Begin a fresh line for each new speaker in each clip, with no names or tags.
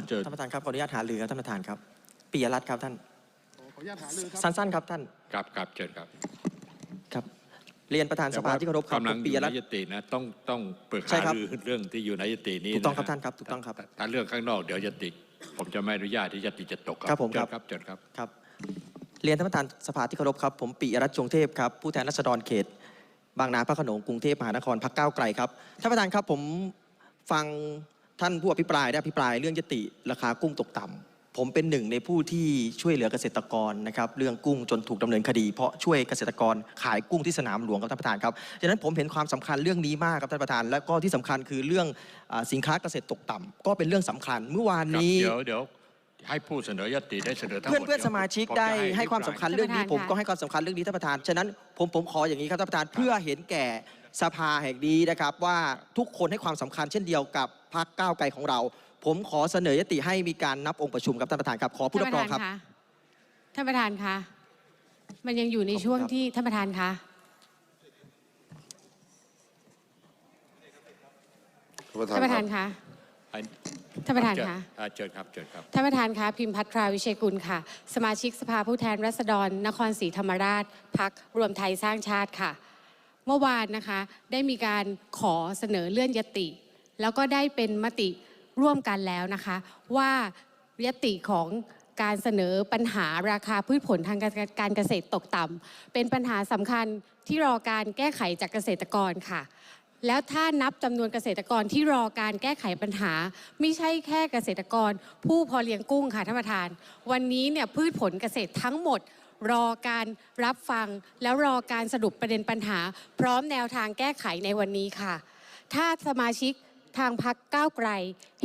อเชิญ
ท่านประธานครับขออนุญาตหารือครับท่านประธานครับปิยรัตน์ครับท่าน
ขออนุญาตหารือครับ
สั้นๆครับท่าน
ครับครับเชิญครับ
ครับ เรียนประธานสภาที่เคารพครับ
กำลั
ผ
ง
ม
อ
ปิย
ยู่
รั
ใน
ตน์
ยตินะต้องต้องเปิด
ใช่
หา
ครับ
รือเรื่องที่อยู่ในยตินี้
ถูกต้อง
นะ
ครับท่านครับถูกต้องครับ
ถ้าถ้าเรื่องข้างนอกเดี๋ยวยติ ผมจะไม่อนุญาตที่ยติจะตก
ครับผม
เชิ
ครั
ญ
บ
ครับ เชิญครับ
ครับเรียนท่านประธานสภาที่เคารพครับ ผมปิยรัตน์จงเทพครับผู้แทนราษฎรเขต บางนาพระโขนงกรุงเทพมหานครพักก้าวไกลครับท่านประธานครับผมฟัง ท่านผู้อภิปรายได้อภิปรายเรื่องยติราคากุ้งตกต่ำผมเป็นหนึ่งในผู้ที่ช่วยเหลือเกษตรกรนะครับเรื่องกุ้งจนถูกดำเนินคดี เพราะช่วยเกษตรกรขายกุ้งที่สนามหลวงครับท่านประธานครับฉะนั้นผมเห็นความสำคัญเรื่องนี้มากครับท่านประธาน และก็ที่สำคัญคือเรื่องอาสินค้าเกษตรตกต่ำก็เป็นเรื่องสำคัญเมื่อวาน
ครับ
นี้
เดี๋ยวเดี๋ยวให้ผู้เสนอยติได้เสนอทั้งหม
เพื่อน
ด
เพื่อนสมาชิก
ผ
ได้
จะ
ให้ความสำคัญเรื่องนี้
ท่าน
ผ
ประธาน
มก็ให้ความสำคัญเรื่องนี้ท่านประธาน ฉะนั้นผมผมขออย่างนี้ครับท่านประธานเพื่อเห็นแก่สภาแห่งนี้นะครับว่าทุกคนให้ความสำคัญเช่นเดียวกับ พรรคก้าวไกลของเรา ผมขอเสนอยติให้มีการนับองค์ประชุมครับท่านประธานครับ ขอผู้รับรองครับ
ท่านประธานคะมันยังอยู่ในช่วง
ขอบคุณครับ
ที่ท่านประธานคะท่านประธานคะ
ให้
ท่านประธานคะ
อ่เชิญครับเชิญครับ
ท่านประธานคะพิมพัทราวิชัยกุลค่ะ สมาชิกสภาผู้แทนราษฎร นครศรีธรรมราชพักรวมไทยสร้างชาติค่ะ เมื่อวานนะคะได้มีการขอเสนอเลื่อนยติ แล้วก็ได้เป็นมติร่วมกันแล้วนะคะว่ายติของการเสนอปัญหาราคาพืชผลทางการเกษตรตกต่ำเป็นปัญหาสำคัญที่รอการแก้ไขจากเกษตรกรค่ะ แล้วถ้านับจำนวนเกษตรกรที่รอการแก้ไขปัญหา ไม่ใช่แค่เกษตรกร ผู้พอเลี้ยงกุ้งค่ะท่านประธาน วันนี้เนี่ยพืชผลเกษตรทั้งหมด รอการรับฟัง แล้วรอการสรุปประเด็นปัญหา พร้อมแนวทางแก้ไขในวันนี้ค่ะ ถ้าสมาชิก ทางพักก้าวไกล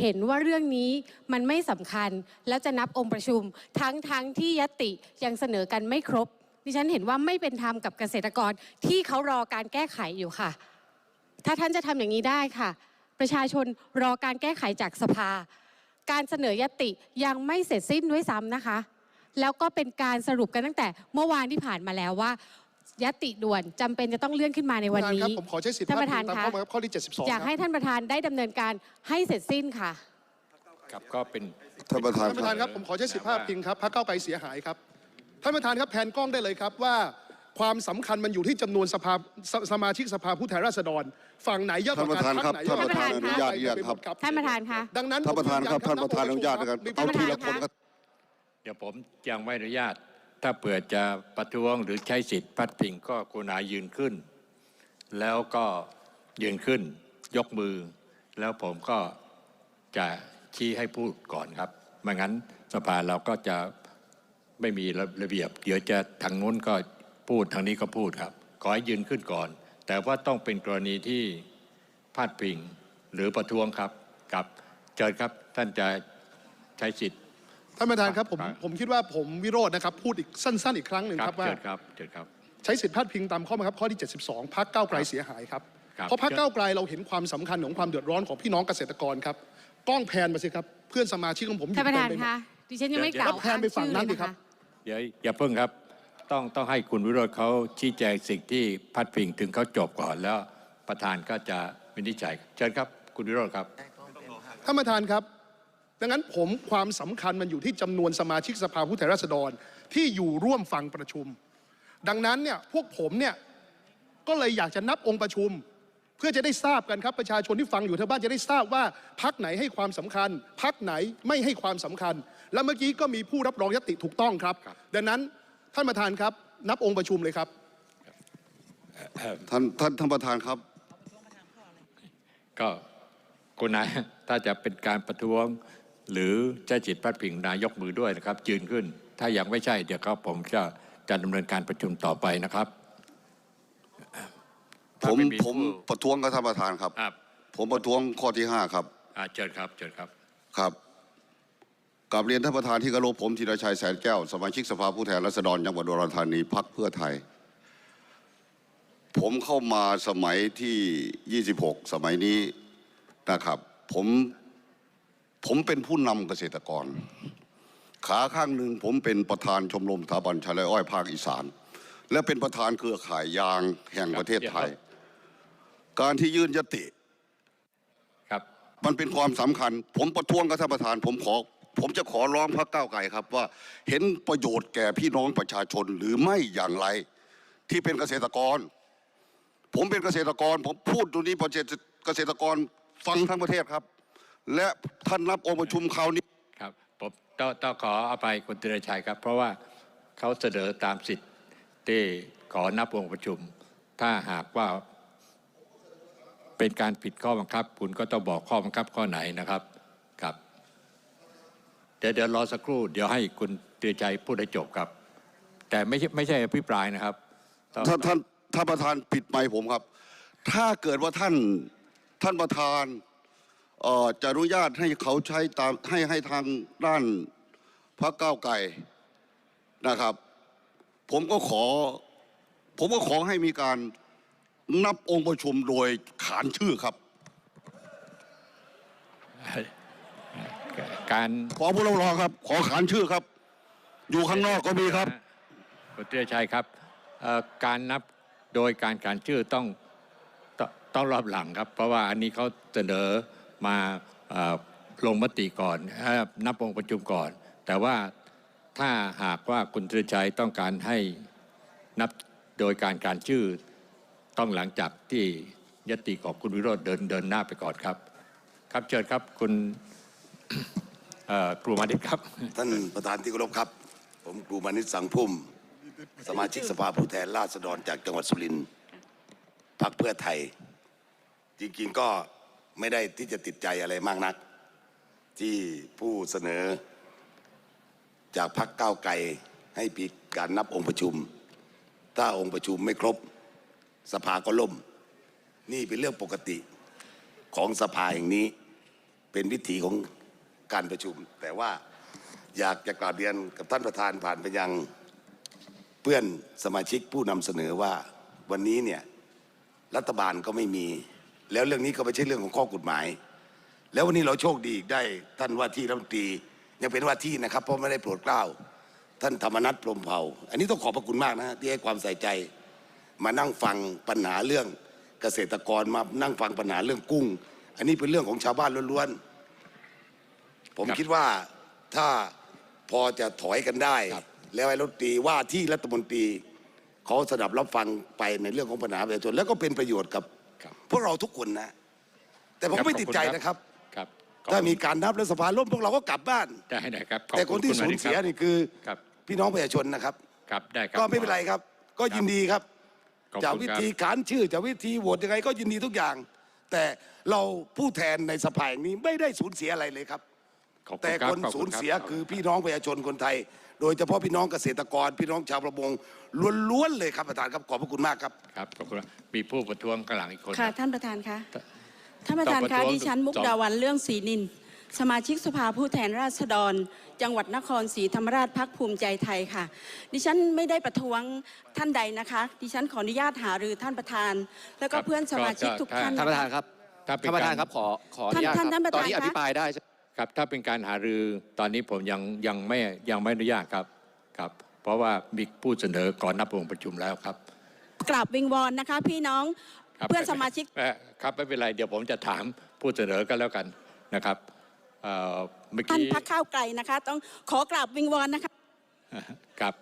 เห็นว่าเรื่องนี้มันไม่สำคัญ แล้วจะนับองค์ประชุม ทั้งทั้งที่ยติยังเสนอกันไม่ครบ ดิฉันเห็นว่าไม่เป็นธรรมกับเกษตรกรที่เขารอการแก้ไขอยู่ค่ะ ถ้าท่านจะทำอย่างนี้ได้ค่ะ ประชาชนรอการแก้ไขจากสภา การเสนอยติยังไม่เสร็จสิ้นด้วยซ้ำนะคะ แล้วก็เป็นการสรุปกันตั้งแต่เมื่อวานที่ผ่านมาแล้วว่า ยติด่วนจำเป็นจะต้องเลื่อนขึ้นมาในวัน
ท่านประธา
นี้
ครับผมขอใช้สิทธิ์
ท่านประธาน
ตาม
คะ
ข้อบังคับข้อที่ 72
อยากให้ท่านประธานได้ดำเนินการให้เสร็จสิ้นค่ะ
ครับก็เป็น
ท่านประธาน
ท่านประธานครับผมขอใช้สิทธิภาพพิงครับพรรคเก้าวไกลเสียหายครับท่านประธานครับแผนกล้องได้เลยครับว่าความสำคัญมันอยู่ที่จำนวนสภาสสมาชิกสภาผู้แทนราษฎรฝั่งไหนเยอะกว่ากัน
ท่านประธานครับ
พรรคไหนเยอะกว่ากั
ท่านประธาน
อนุญาตอนุญาตครับ
ท่านประธานคะ
ดังนั้น
ท่านประธานครับ
ผม
ท่านประธานอนุญาตนะครับ
มี
เอา
ผู้
ที
แท
ละคนครับ
เดี๋ยวผมยังไม่อนุญาต ถ้าเปิดจะประท้วงหรือใช้สิทธิ์พัดพิงก็กรุณายืนขึ้น แล้วก็ยืนขึ้น ยกมือ แล้วผมก็จะชี้ให้พูดก่อนครับไม่งั้นสภาเราก็จะไม่มีระเบียบ เดี๋ยวจะทางนู้นก็พูดทางนี้ก็พูดครับ ขอให้ยืนขึ้นก่อน แต่ว่าต้องเป็นกรณีที่พาดพิงหรือประท้วงครับกับเชิญครับท่านจะใช้สิทธิ์
ท่านประธานครับผม
ครับ
ผมคิดว่าผมวิโรจน์นะครับพูดอีกสั้น ๆ อีกครั้งหนึ่ง
ค
ค
รั
รั
บบ
ว่า
เชิญครับเชิญครับ
ใช้สิทธิพาดพิงตามข้อบังคับข้อที่ 72พักก้าวไกลเสียหายครับ
ครับ
เพราะพักก้าวไกลเราเห็นความสำคัญของความเดือดร้อนของพี่น้องเกษตรกรครับกล้องแพนมาสิครับเพื่อนสมาชิกของผมอยู่
ท่านประธาน
เต็มไปหมด
คะดิฉันยังไม่กล่าว
แล้วแพนไปฝั่งนั้นดิครับ
เดี๋ยวอย่าเพิ่งครับ ต้องต้องให้คุณวิโรจน์เขาชี้แจงสิ่งที่พัดพิงถึงเขาจบก่อนแล้วประธานก็จะวินิจฉัย เชิญครับ คุณวิโรจน์ครับ
ท่านประธานครับ ดังนั้นผมความสำคัญมันอยู่ที่จำนวนสมาชิกสภาผู้แทนราษฎรที่อยู่ร่วมฟังประชุม ดังนั้นเนี่ยพวกผมเนี่ยก็เลยอยากจะนับองค์ประชุม เพื่อจะได้ทราบกันครับประชาชนที่ฟังอยู่ทางบ้านจะได้ทราบว่าพักไหนให้ความสำคัญ พักไหนไม่ให้ความสำคัญ และเมื่อกี้ก็มีผู้รับรองยติถูกต้องครับ
ครับ
ดังนั้นท่านประธานครับ นับองค์ประชุมเลยครับ
ท่านท่านท่านประธานครับ
ก็คุณนายถ้าจะเป็นการประท้วง หรือใช้จิตพัดพิงนายกมือด้วยนะครับยืนขึ้น ถ้ายังไม่ใช่เดี๋ยวก็ผมจะจะดำเนินการประชุมต่อไปนะครับ
ผ
ถ้ามไผ
ม
ผู้
ประท้วงกับท่านประธานครับ
อะ
ผมประท้วงข้อที่ห้าครับ
อะเชิญครับเชิญครับ
ครับกราบเรียนท่านประธานที่เคารพผมธีรชัยแสนแก้วสมาชิกสภาผู้แทนราษฎรจังหวัดอุดรธานีพักเพื่อไทย ผมเข้ามาสมัยที่ 26 สมัยนี้นะครับ ผม ผมเป็นผู้นำเกษตรกร ขาข้างหนึ่งผมเป็นประธานชมรมสถาบันชายไร่อ้อยภาคอีสาน และเป็นประธานเครือข่ายยางแห่งประเทศไทย การที่ยื่นยติ
ครับ
มันเป็นความสำคัญ ผมประท้วงกับท่านประธาน ผมขอ ผมจะขอร้องพรรคก้าวไกลครับว่าเห็นประโยชน์แก่พี่น้องประชาชนหรือไม่อย่างไร ที่เป็นเกษตรกร ผมเป็นเกษตรกร ผมพูดตรงนี้ประเทศเกษตรกรฟังทั้งประเทศครับ และท่านรับองค์ประชุมคราวนี้
ครับผมต้องต้องขออภัยคุณธีรชัยครับ เพราะว่าเขาเสนอตามสิทธิ์ที่ขอนับองค์ประชุม ถ้าหากว่าเป็นการผิดข้อบังคับ คุณก็ต้องบอกข้อบังคับข้อไหนนะครับครับเดี๋ยวเดี๋ยวรอสักครู่ เดี๋ยวให้คุณธีรชัยพูดให้จบครับ แต่ไม่ใช่ไม่ใช่อภิปรายนะครับต้อง
ท่านท่านท่านประธานปิดไมค์ผมครับ ถ้าเกิดว่าท่านท่านประธานเอ่อ จะอนุญาตให้เขาใช้ตามให้ให้ทางด้านพรรคก้าวไกลนะครับ ผมก็ขอ ผมก็ขอให้มีการนับองค์ประชุมโดยขานชื่อครับ
การ
ขอผู้รับรองครับ ขอขานชื่อครับ อยู่ข้างนอกก็มีครับ
คุณธีรชัยครับเอ่อการนับโดยการการชื่อต้องต้องต้องรอบหลังครับ เพราะว่าอันนี้เขาเสนอ มาลงมติก่อนนับองค์ประชุมก่อน แต่ว่าถ้าหากว่าคุณธีรชัยต้องการให้นับโดยการการชื่อต้องหลังจากที่ยติของคุณวิโรธเดินเดินหน้าไปก่อนครับ ครับเชิญครับคุณครูมาดิตครับ
ท่านประธานที่เคารพครับ ผมครูมานิตสังพุ่ม สมาชิกสภาผู้แทนราษฎรจากจังหวัดสุรินทร์พรรคเพื่อไทย จริงๆก็ ไม่ได้ที่จะติดใจอะไรมากนัก ที่ผู้เสนอ จากพรรคก้าไกลให้ปีการนับองค์ประชุม ถ้าองค์ประชุมไม่ครบ สภาก็ล่ม นี่เป็นเรื่องปกติของสภาแห่งนี้ เป็นวิถีของการประชุม แต่ว่าอยากจะกราบเรียนกับท่านประธานผ่านไปยังเพื่อนสมาชิกผู้นำเสนอว่าวันนี้เนี่ยรัฐบาลก็ไม่มี แล้วเรื่องนี้ก็ไม่ใช่เรื่องของข้อกฎหมาย แล้ววันนี้เราโชคดีได้ท่านว่าที่รัฐมนตรียังเป็นว่าที่นะครับ เพราะไม่ได้โปรดเกล้า ท่านธรรมนัฐพรหมเผ่า อันนี้ต้องขอบพระคุณมากนะฮะที่ให้ความใส่ใจ มานั่งฟังปัญหาเรื่องเกษตรกรมานั่งฟังปัญหาเรื่องกุ้ง อันนี้เป็นเรื่องของชาวบ้านล้วนๆผม
ครับ
คิดว่าถ้าพอจะถอยกันได้
ครับ
แล้วไอ้รัฐมนตรีว่าที่รัฐมนตรีเขาสดับรับฟังไปในเรื่องของปัญหาประชาชนแล้วก็เป็นประโยชน์กับ
ครับ
พวกเราทุกคนนะ แต่ผม
ครับ
ไม่ติดใจ
ขอบคุณครับ
นะครับ
ครับ
ถ้ามีการนับและสภาล่มพวกเราก็กลับบ้าน
ได้ได้ครับขอบ
แต่
ณ
คนที่
ณ
สู
มา
ญ
ดิต
เสีย
ครับ
นี่คือ
ครับ
พี่น้องประชาชนนะครับ
ครับได้ครับ
ก็ไม่เป็นไรครับ ก็ยินดีครับ
ขอบ
จาก
คุณ
วิ
ครับ
ธีขานชื่อจากวิธีโหวตยังไงก็ยินดีทุกอย่าง แต่เราผู้แทนในสภาแห่งนี้ไม่ได้สูญเสียอะไรเลยครับ
ขอบณ
แต่
รับ
คน
ขอบ
สู
ณ
ญ
รับ
เสียคือพี่น้องประชาชนคนไทย โดยเฉพาะพี่น้องเกษตรกร พี่น้องชาวประมงล้วนๆเลยครับประธานครับขอบพระคุณมากครับ
ครับขอบคุณครับมีผู้ประท้วงข้างหลังอีกคน
ค่ะ
รับ
ท่านประธานคะ
ท่าน
ท่านประธาน
ต้องประ
คะ
ท้วง
ดิฉันมุก
สอง
ดาวันเรื่องศรีนิน สมาชิกสภาผู้แทนราษฎร จังหวัดนครศรีธรรมราชพักภูมิใจไทยค่ะ ดิฉันไม่ได้ประท้วงท่านใดนะคะ ดิฉันขออนุญาตหารือท่านประธาน แล้วก็เพื่อนสมาชิกทุกท่าน
ท่านประธานครับ
ถ้าเป็น
ท่านประธาน
ก
ครับขอขออนุญาตค
ท่านท่าน
รับ
ประธาน
ตอนนี้
คะ
อภิปรายได้ใช่
ครับถ้าเป็นการหารือตอนนี้ผมยังยังไม่ยังไม่อนุญาตครับครับ เพราะว่ามีผู้เสนอก่อนนับองค์ประชุมแล้วครับ
กราบวิงวอนนะคะ พี่น้อง
ครับ
เพื่อนสมาชิก
เอ่อครับไม่เป็นไรเดี๋ยวผมจะถามผู้เสนอกันแล้วกันนะครับเอ่อเมื่อ
ท่าน
กี้
พักข้าวไกลนะคะ ต้องขอกราบวิงวอนนะคะ
ครับ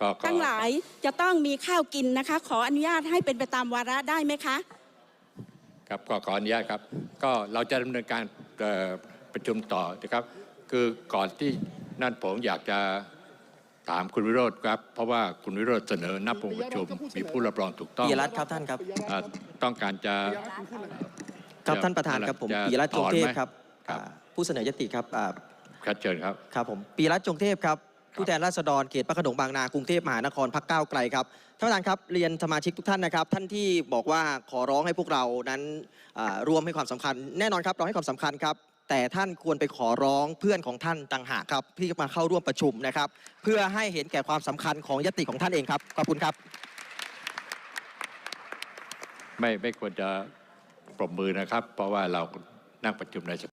ก็ก็
ทั้งหลายจะต้องมีข้าวกินนะคะ ขออนุญาตให้เป็นไปตามวาระได้ไหมคะ
ครับก็ขออนุญาตครับ ก็เราจะดำเนินการเอ่อ ประชุมต่อนะครับ คือก่อนที่นั่นผมอยากจะถามคุณวิโรธครับ เพราะว่าคุณวิโรธเสนอนับองค์ประชุมมีผู้รับรองถูกต้อง
ปิยรัตน์ครับท่านครับ
เอ่อต้องการจะ
ครับ
จะ
ท่านประธานครับผม
จะ
ปิยรัตน์จงเทพ
ถอนไหม
ครับ
ครับ
อ่าผู้เสนอยติครับอ่า
คัดเชิญครับ
ครับผมปีรัตน์จงเทพครับผู้แทนราษฎรเขตพระโขนงบางนากรุงเทพมหานครพักก้าวไกลครับท่านประธานครับเรียนสมาชิกทุกท่านนะครับ ท่านที่บอกว่าขอร้องให้พวกเรานั้นอ่ารวมให้ความสำคัญ แน่นอนครับเราให้ความสำคัญครับ แต่ท่านควรไปขอร้องเพื่อนของท่านต่างหากครับที่มาเข้าร่วมประชุมนะครับ เพื่อให้เห็นแก่ความสำคัญของยติของท่านเองครับขอบคุณครับ
ไม่ไม่ควรจะปรบมือนะครับ เพราะว่าเรานั่งประชุมใน